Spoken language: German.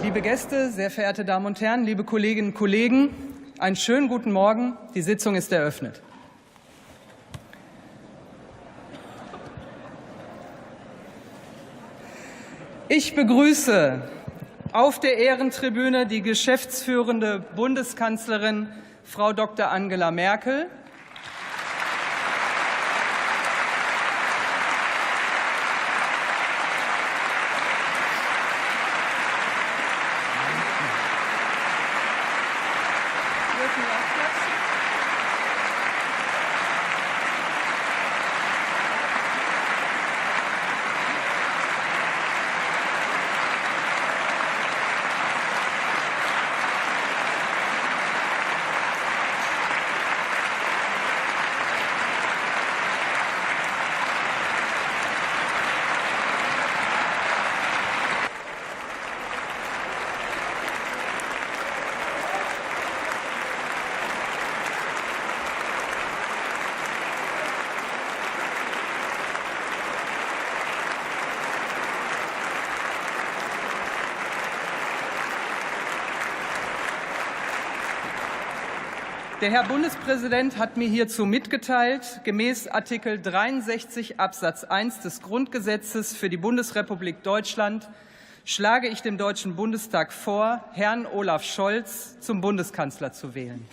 Liebe Gäste, sehr verehrte Damen und Herren, liebe Kolleginnen und Kollegen, einen schönen guten Morgen. Die Sitzung ist eröffnet. Ich begrüße auf der Ehrentribüne die geschäftsführende Bundeskanzlerin Frau Dr. Angela Merkel. Der Herr Bundespräsident hat mir hierzu mitgeteilt, gemäß Artikel 63 Absatz 1 des Grundgesetzes für die Bundesrepublik Deutschland schlage ich dem Deutschen Bundestag vor, Herrn Olaf Scholz zum Bundeskanzler zu wählen.